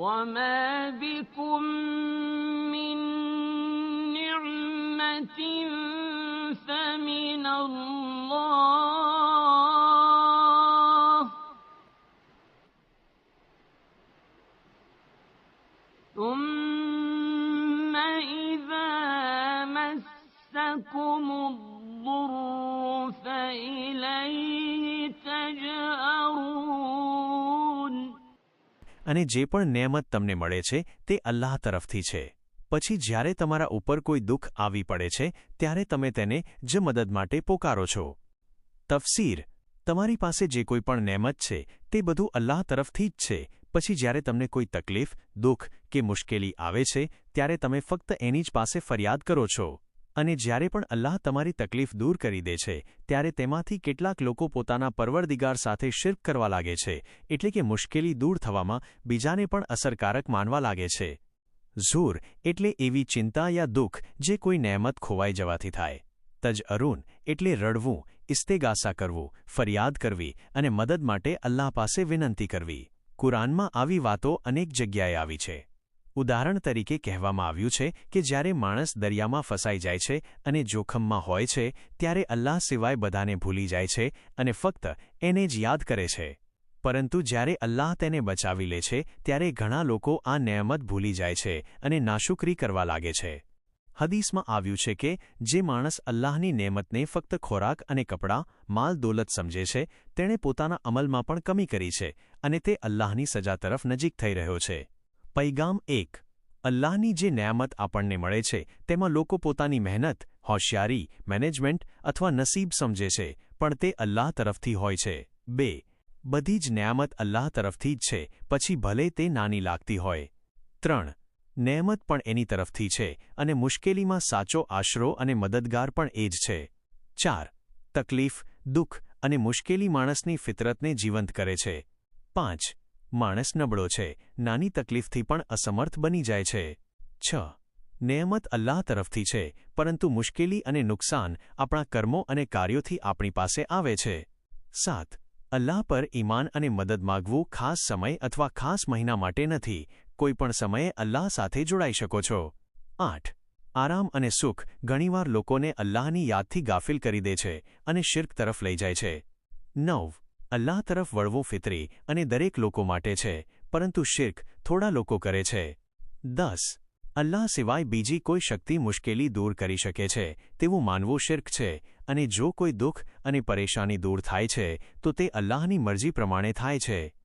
وما بكم من نعمة فمن الله ثم إذا مسكم الضر અને જે પણ નેમત તમને મળે છે, તે અલ્લાહ તરફથી છે. પછી જ્યારે તમારા ઉપર કોઈ દુઃખ આવી પડે છે, ત્યારે તમે તેને જ મદદ માટે પોકારો છો. તફસીર. તમારી પાસે જે કોઈ પણ નેમત છે, તે બધું અલ્લાહ તરફથી જ છે. પછી જ્યારે તમને કોઈ તકલીફ, દુઃખ કે મુશ્કેલી આવે છે, ત્યારે તમે ફક્ત એની જ પાસે ફરિયાદ કરો છો. અને જ્યારે પણ અલ્લાહ તમારી તકલીફ દૂર કરી દે છે, ત્યારે તેમાંથી કેટલાક લોકો પોતાના પરવરદિગાર સાથે શિર્ક કરવા લાગે છે, એટલે કે મુશ્કેલી દૂર થવામાં બીજાને પણ અસરકારક માનવા લાગે છે. ઝૂર એટલે એવી ચિંતા યા દુઃખ જે કોઈ નહેમત ખોવાઈ જવાથી થાય. તજ અરુણ એટલે રડવું, ઇસ્તેગાસા કરવું, ફરિયાદ કરવી અને મદદ માટે અલ્લાહ પાસે વિનંતી કરવી. કુરાનમાં આવી વાતો અનેક જગ્યાએ આવી છે. ઉદાહરણ તરીકે કહેવામાં આવ્યું છે કે જ્યારે માણસ દરિયામાં ફસાઈ જાય છે અને જોખમમાં હોય છે, ત્યારે અલ્લાહ સિવાય બધાને ભૂલી જાય છે અને ફક્ત એને જ યાદ કરે છે. પરંતુ જ્યારે અલ્લાહ તેને બચાવી લે છે, ત્યારે ઘણા લોકો આ નિયમત ભૂલી જાય છે અને નાશુકરી કરવા લાગે છે. હદીસમાં આવ્યું છે કે, જે માણસ અલ્લાહની નેમતને ફક્ત ખોરાક અને કપડાં, માલ, દોલત સમજે છે, તેણે પોતાના અમલમાં પણ કમી કરી છે અને તે અલ્લાહની સજા તરફ નજીક થઈ રહ્યો છે. પૈગામ એક. અલ્લાહની જે નેમત આપણને મળે છે, તેમાં લોકો પોતાની મહેનત, હોશિયારી, મેનેજમેન્ટ અથવા નસીબ સમજે છે, પણ તે અલ્લાહ તરફથી હોય છે. બે. બધી જ નેમત અલ્લાહ તરફથી જ છે, પછી ભલે તે નાની લાગતી હોય. ત્રણ. નેમત પણ એની તરફથી છે અને મુશ્કેલીમાં સાચો આશરો અને મદદગાર પણ એ જ છે. ચાર. તકલીફ, દુઃખ અને મુશ્કેલી માણસની ફિતરતને જીવંત કરે છે. પાંચ. માણસ નબળો છે, નાની તકલીફથી પણ અસમર્થ બની જાય છે. છ. નિયમત અલ્લાહ તરફથી છે, પરંતુ મુશ્કેલી અને નુકસાન આપણા કર્મો અને કાર્યોથી આપણી પાસે આવે છે. સાત. અલ્લાહ પર ઈમાન અને મદદ માગવું ખાસ સમય અથવા ખાસ મહિના માટે નથી કોઈપણ સમયે અલ્લાહ સાથે જોડાઈ શકો છો. આઠ. આરામ અને સુખ ઘણીવાર લોકોને અલ્લાહની યાદથી ગાફિલ કરી દે છે અને શિર્ક તરફ લઈ જાય છે. નવ. અલ્લાહ તરફ વળવું ફિતરી અને દરેક લોકો માટે છે, પરંતુ શિર્ક થોડા લોકો કરે છે. દસ. અલ્લાહ સિવાય બીજી કોઈ શક્તિ મુશ્કેલી દૂર કરી શકે છે, તેવું માનવું શિર્ક છે, અને જો કોઈ દુઃખ અને પરેશાની દૂર થાય છે, તો તે અલ્લાહની મરજી પ્રમાણે થાય છે.